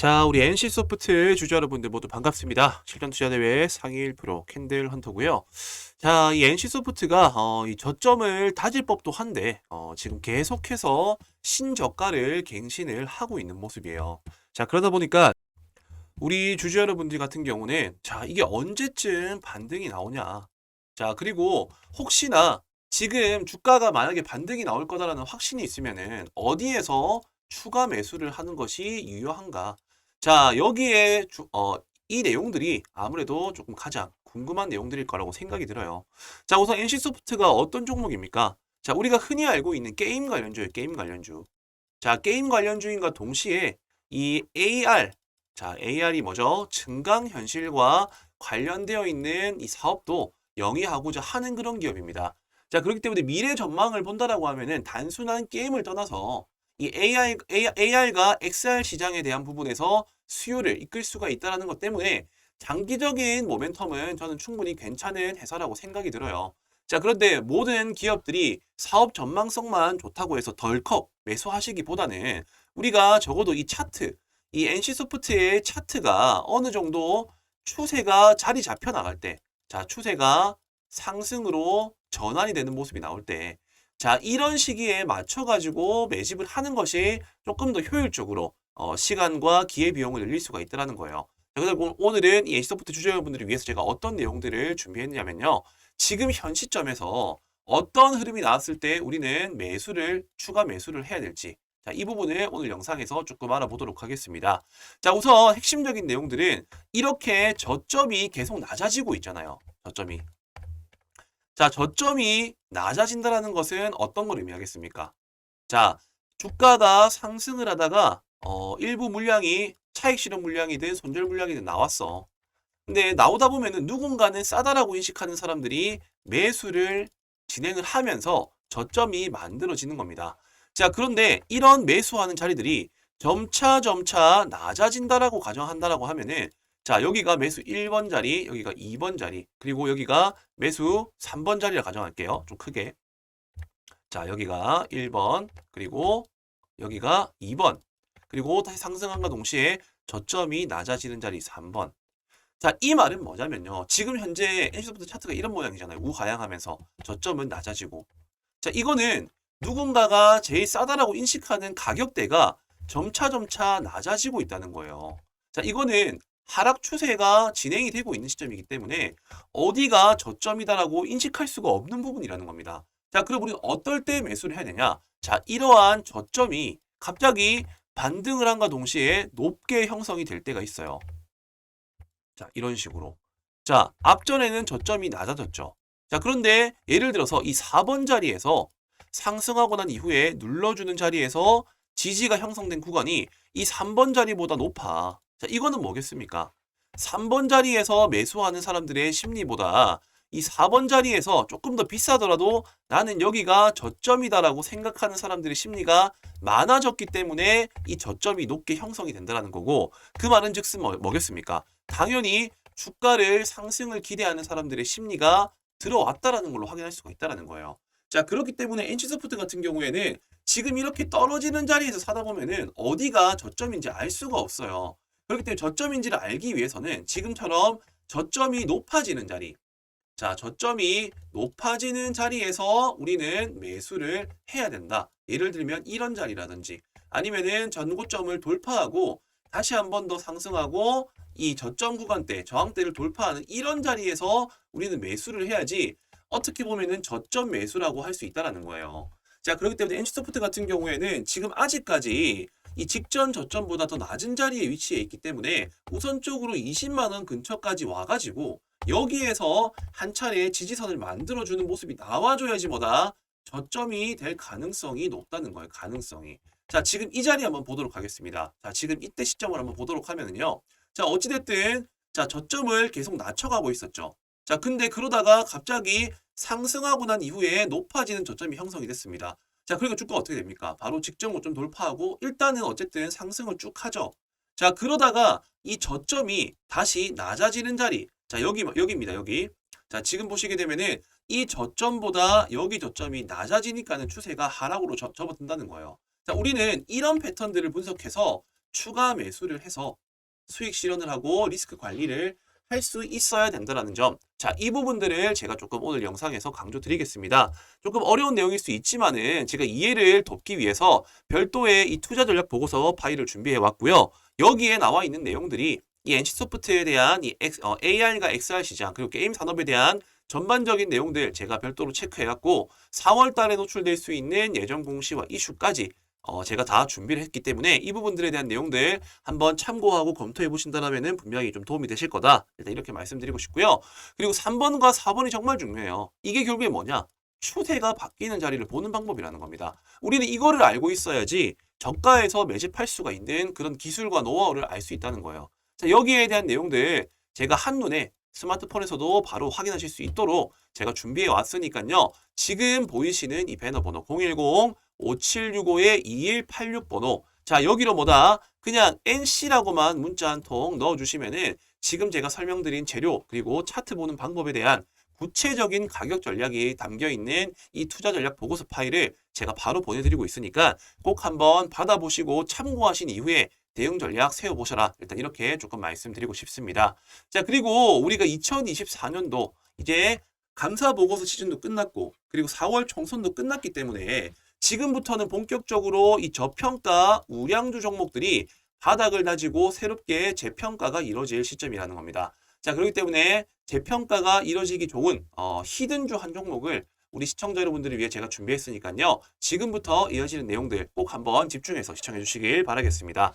자, 우리 NC소프트 주주 여러분들 모두 반갑습니다. 실전 투자 대회 상위 1% 캔들 헌터고요. 자, 이 NC소프트가 어, 이 저점을 다질 법도 한데 어, 지금 계속해서 신저가를 갱신을 하고 있는 모습이에요. 자, 그러다 보니까 우리 주주 여러분들 같은 경우는 자, 이게 언제쯤 반등이 나오냐. 자, 그리고 혹시나 지금 주가가 만약에 반등이 나올 거다라는 확신이 있으면은 어디에서 추가 매수를 하는 것이 유효한가? 자, 여기에 주, 어, 이 내용들이 아무래도 조금 가장 궁금한 내용들일 거라고 생각이 들어요. 자, 우선 NC소프트가 어떤 종목입니까? 자, 우리가 흔히 알고 있는 게임 관련주예요. 게임 관련주. 자, 게임 관련주인과 동시에 이 AR, 자, AR이 뭐죠? 증강현실과 관련되어 있는 이 사업도 영위하고자 하는 그런 기업입니다. 자, 그렇기 때문에 미래 전망을 본다라고 하면은 단순한 게임을 떠나서 이 AI, AR과 XR 시장에 대한 부분에서 수요를 이끌 수가 있다는 것 때문에 장기적인 모멘텀은 저는 충분히 괜찮은 회사라고 생각이 들어요. 자, 그런데 모든 기업들이 사업 전망성만 좋다고 해서 덜컥 매수하시기보다는 우리가 적어도 이 차트, 이 NC소프트의 차트가 어느 정도 추세가 자리 잡혀 나갈 때, 자, 추세가 상승으로 전환이 되는 모습이 나올 때, 자, 이런 시기에 맞춰가지고 매집을 하는 것이 조금 더 효율적으로 어, 시간과 기회 비용을 늘릴 수가 있다는 거예요. 자, 그래서 오- 오늘은 이 NC소프트 주주여러분들을 위해서 제가 어떤 내용들을 준비했냐면요. 지금 현 시점에서 어떤 흐름이 나왔을 때 우리는 매수를, 추가 매수를 해야 될지. 자, 이 부분을 오늘 영상에서 조금 알아보도록 하겠습니다. 자, 우선 핵심적인 내용들은 이렇게 저점이 계속 낮아지고 있잖아요. 저점이. 자, 저점이 낮아진다라는 것은 어떤 걸 의미하겠습니까? 자, 주가가 상승을 하다가 어, 일부 물량이 차익 실현 물량이든 손절 물량이든 나왔어. 근데 나오다 보면은 누군가는 싸다라고 인식하는 사람들이 매수를 진행을 하면서 저점이 만들어지는 겁니다. 자, 그런데 이런 매수하는 자리들이 점차 점차 낮아진다라고 가정한다라고 하면은 자, 여기가 매수 1번 자리, 여기가 2번 자리, 그리고 여기가 매수 3번 자리라 가정할게요. 좀 크게. 자, 여기가 1번, 그리고 여기가 2번, 그리고 다시 상승함과 동시에 저점이 낮아지는 자리 3번. 자, 이 말은 뭐냐면요. 지금 현재 NC소프트 차트가 이런 모양이잖아요. 우하향하면서 저점은 낮아지고. 자, 이거는 누군가가 제일 싸다라고 인식하는 가격대가 점차 점차 낮아지고 있다는 거예요. 자, 이거는 하락 추세가 진행이 되고 있는 시점이기 때문에 어디가 저점이다라고 인식할 수가 없는 부분이라는 겁니다. 자, 그럼 우리는 어떨 때 매수를 해야 되냐? 자, 이러한 저점이 갑자기 반등을 한과 동시에 높게 형성이 될 때가 있어요. 자, 이런 식으로. 자, 앞전에는 저점이 낮아졌죠. 자, 그런데 예를 들어서 이 4번 자리에서 상승하고 난 이후에 눌러주는 자리에서 지지가 형성된 구간이 이 3번 자리보다 높아. 자, 이거는 뭐겠습니까? 3번 자리에서 매수하는 사람들의 심리보다 이 4번 자리에서 조금 더 비싸더라도 나는 여기가 저점이다라고 생각하는 사람들의 심리가 많아졌기 때문에 이 저점이 높게 형성이 된다는 거고 그 말은 즉슨 뭐, 뭐겠습니까? 당연히 주가를 상승을 기대하는 사람들의 심리가 들어왔다라는 걸로 확인할 수가 있다라는 거예요. 자, 그렇기 때문에 NC소프트 같은 경우에는 지금 이렇게 떨어지는 자리에서 사다 보면은 어디가 저점인지 알 수가 없어요. 그렇기 때문에 저점인지를 알기 위해서는 지금처럼 저점이 높아지는 자리. 자, 저점이 높아지는 자리에서 우리는 매수를 해야 된다. 예를 들면 이런 자리라든지 아니면은 전고점을 돌파하고 다시 한 번 더 상승하고 이 저점 구간대, 저항대를 돌파하는 이런 자리에서 우리는 매수를 해야지 어떻게 보면은 저점 매수라고 할 수 있다라는 거예요. 자, 그렇기 때문에 NC소프트 같은 경우에는 지금 아직까지 이 직전 저점보다 더 낮은 자리에 위치해 있기 때문에 우선적으로 20만 원 근처까지 와가지고 여기에서 한 차례 지지선을 만들어주는 모습이 나와줘야지 뭐다 저점이 될 가능성이 높다는 거예요. 가능성이. 자, 지금 이 자리 한번 보도록 하겠습니다. 자, 지금 이때 시점을 한번 보도록 하면은요. 자, 어찌됐든 자, 저점을 계속 낮춰가고 있었죠. 자, 근데 그러다가 갑자기 상승하고 난 이후에 높아지는 저점이 형성이 됐습니다. 자, 그러니까 주가 어떻게 됩니까? 바로 직전 고점 돌파하고 일단은 어쨌든 상승을 쭉 하죠. 자, 그러다가 이 저점이 다시 낮아지는 자리. 자, 여기 여기입니다. 여기. 자, 지금 보시게 되면은 이 저점보다 여기 저점이 낮아지니까는 추세가 하락으로 접, 접어든다는 거예요. 자, 우리는 이런 패턴들을 분석해서 추가 매수를 해서 수익 실현을 하고 리스크 관리를 할 수 있어야 된다는 점. 자, 이 부분들을 제가 조금 오늘 영상에서 강조드리겠습니다. 조금 어려운 내용일 수 있지만은 제가 이해를 돕기 위해서 별도의 이 투자 전략 보고서 파일을 준비해 왔고요. 여기에 나와 있는 내용들이 이 NC소프트에 대한 이 어, AR과 XR 시장 그리고 게임 산업에 대한 전반적인 내용들 제가 별도로 체크해갖고 4월 달에 노출될 수 있는 예정 공시와 이슈까지 어, 제가 다 준비를 했기 때문에 이 부분들에 대한 내용들 한번 참고하고 검토해 보신다면 분명히 좀 도움이 되실 거다. 일단 이렇게 말씀드리고 싶고요. 그리고 3번과 4번이 정말 중요해요. 이게 결국에 뭐냐? 추세가 바뀌는 자리를 보는 방법이라는 겁니다. 우리는 이거를 알고 있어야지 저가에서 매집할 수가 있는 그런 기술과 노하우를 알 수 있다는 거예요. 자, 여기에 대한 내용들 제가 한눈에 스마트폰에서도 바로 확인하실 수 있도록 제가 준비해 왔으니까요. 지금 보이시는 이 배너 번호 010 5765-2186 번호. 자, 여기로 뭐다? 그냥 NC라고만 문자 한 통 넣어주시면은 지금 제가 설명드린 재료 그리고 차트 보는 방법에 대한 구체적인 가격 전략이 담겨 있는 이 투자 전략 보고서 파일을 제가 바로 보내드리고 있으니까 꼭 한번 받아보시고 참고하신 이후에 대응 전략 세워보셔라. 일단 이렇게 조금 말씀드리고 싶습니다. 자, 그리고 우리가 2024년도 이제 감사 보고서 시즌도 끝났고 그리고 4월 총선도 끝났기 때문에 지금부터는 본격적으로 이 저평가 우량주 종목들이 바닥을 다지고 새롭게 재평가가 이뤄질 시점이라는 겁니다. 자, 그렇기 때문에 재평가가 이뤄지기 좋은 어, 히든주 한 종목을 우리 시청자 여러분들을 위해 제가 준비했으니까요. 지금부터 이어지는 내용들 꼭 한번 집중해서 시청해 주시길 바라겠습니다.